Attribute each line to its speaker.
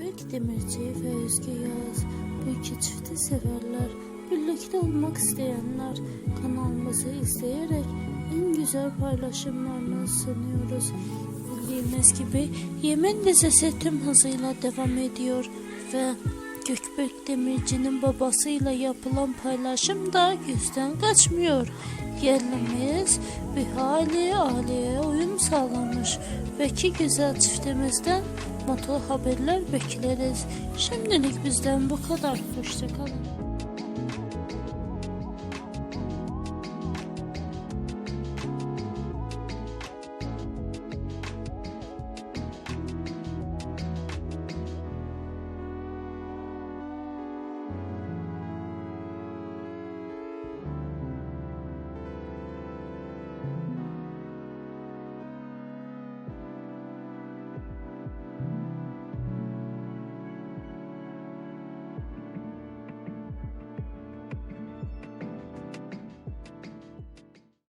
Speaker 1: Gökberk Demirci ve Özge Yağız bu iki çifti severler. Birlikte olmak isteyenler kanalımızı izleyerek en güzel paylaşımlarını sunuyoruz. Bildiğiniz gibi Yemen dizisi tüm hızıyla devam ediyor ve Gökberk Demirci'nin babasıyla yapılan paylaşım da gözden kaçmıyor. Yerlimiz bir hali aileye uyum sağlamış ve ki güzel çiftimizden mutlu haberler bekleriz. Şimdilik bizden bu kadar. Hoşçakalın.